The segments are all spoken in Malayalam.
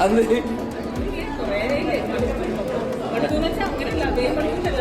അത്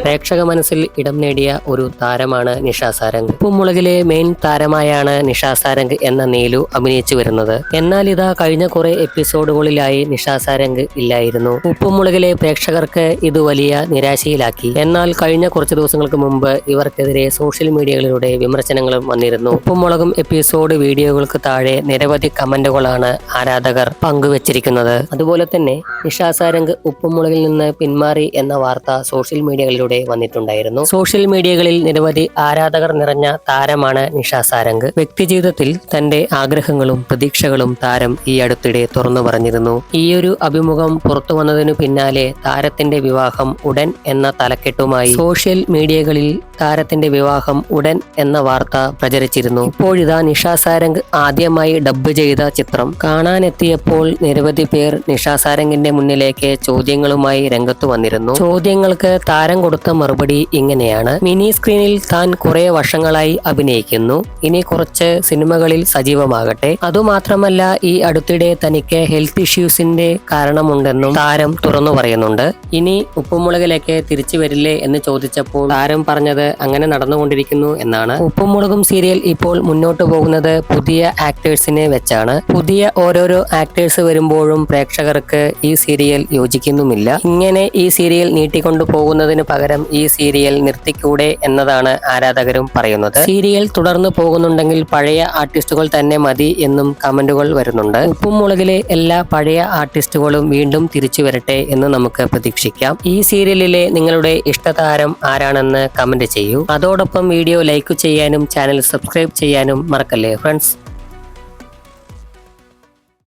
പ്രേക്ഷക മനസ്സിൽ ഇടം നേടിയ ഒരു താരമാണ് നിഷ സാരംഗ്. ഉപ്പുമുളകിലെ മെയിൻ താരമായാണ് നിഷ സാരംഗ് എന്ന നീലു അഭിനയിച്ചു വരുന്നത്. എന്നാൽ ഇതാ കഴിഞ്ഞ കുറെ എപ്പിസോഡുകളിലായി നിഷ സാരംഗ് ഇല്ലായിരുന്നു. ഉപ്പുമുളകിലെ പ്രേക്ഷകർക്ക് ഇത് വലിയ നിരാശയിലാക്കി. എന്നാൽ കഴിഞ്ഞ കുറച്ച് ദിവസങ്ങൾക്ക് മുമ്പ് ഇവർക്കെതിരെ സോഷ്യൽ മീഡിയകളിലൂടെ വിമർശനങ്ങളും വന്നിരുന്നു. ഉപ്പുമുളകും എപ്പിസോഡ് വീഡിയോകൾക്ക് താഴെ നിരവധി കമന്റുകളാണ് ആരാധകർ പങ്കുവച്ചിരിക്കുന്നത്. അതുപോലെ തന്നെ നിഷ സാരംഗ് ഉപ്പുമുളകിൽ നിന്ന് പിന്മാറി എന്ന വാർത്ത സോഷ്യൽ മീഡിയകളിലൂടെ വന്നിട്ടുണ്ടായിരുന്നു. സോഷ്യൽ മീഡിയകളിൽ നിരവധി ആരാധകർ നിറഞ്ഞ താരമാണ് നിഷ സാരംഗ്. വ്യക്തിജീവിതത്തിൽ തന്റെ ആഗ്രഹങ്ങളും പ്രതീക്ഷകളും താരം ഈ അടുത്തിടെ തുറന്നു പറഞ്ഞിരുന്നു. ഈയൊരു അഭിമുഖം പുറത്തു വന്നതിനു പിന്നാലെ താരത്തിന്റെ വിവാഹം ഉടൻ എന്ന തലക്കെട്ടുമായി സോഷ്യൽ മീഡിയകളിൽ താരത്തിന്റെ വിവാഹം ഉടൻ എന്ന വാർത്ത പ്രചരിച്ചിരുന്നു. ഇപ്പോഴിതാ നിഷ സാരംഗ് ആദ്യമായി ഡബ്ബ് ചെയ്ത ചിത്രം. കാണാനെത്തിയപ്പോൾ നിരവധി പേർ നിഷ സാരംഗിന്റെ മുന്നിലേക്ക് ചോദ്യങ്ങളുമായി രംഗത്തു വന്നിരുന്നു. ചോദ്യങ്ങൾക്ക് താരം കൊടുത്ത മറുപടി ഇങ്ങനെയാണ്. മിനി സ്ക്രീനിൽ താൻ കുറെ വർഷങ്ങളായി അഭിനയിക്കുന്നു. ഇനി കുറച്ച് സിനിമകളിൽ സജീവമാകട്ടെ. അതുമാത്രമല്ല ഈ അടുത്തിടെ തനിക്ക് ഹെൽത്ത് ഇഷ്യൂസിന്റെ കാരണമുണ്ടെന്നും താരം തുറന്നു പറയുന്നുണ്ട്. ഇനി ഉപ്പുമുളകിലേക്ക് തിരിച്ചു വരില്ലേ എന്ന് ചോദിച്ചപ്പോൾ താരം പറഞ്ഞത് അങ്ങനെ നടന്നുകൊണ്ടിരിക്കുന്നു എന്നാണ്. ഉപ്പുമുളകും സീരിയൽ ഇപ്പോൾ മുന്നോട്ട് പോകുന്നത് പുതിയ ആക്ടേഴ്സിനെ വെച്ചാണ്. പുതിയ ഓരോരോ ആക്ടേഴ്സ് വരുമ്പോഴും പ്രേക്ഷകർക്ക് ഈ സീരിയൽ യോജിക്കുന്നുമില്ല. ഇങ്ങനെ ഈ സീരിയൽ നീട്ടിക്കൊണ്ടു പോകുന്നതിന് പകരം ഈ സീരിയൽ നിർത്തിക്കൂടെ എന്നതാണ് ആരാധകരും പറയുന്നത്. സീരിയൽ തുടർന്നു പോകുന്നുണ്ടെങ്കിൽ പഴയ ആർട്ടിസ്റ്റുകൾ തന്നെ മതി എന്നും കമന്റുകൾ വരുന്നുണ്ട്. ഉപ്പും മുളകിലെ എല്ലാ പഴയ ആർട്ടിസ്റ്റുകളും വീണ്ടും തിരിച്ചു വരട്ടെ എന്ന് നമുക്ക് പ്രതീക്ഷിക്കാം. ഈ സീരിയലിലെ നിങ്ങളുടെ ഇഷ്ടതാരം ആരാണെന്ന് കമന്റ് ചെയ്യൂ. അതോടൊപ്പം വീഡിയോ ലൈക്ക് ചെയ്യാനും ചാനൽ സബ്സ്ക്രൈബ് ചെയ്യാനും മറക്കല്ലേ ഫ്രണ്ട്സ്?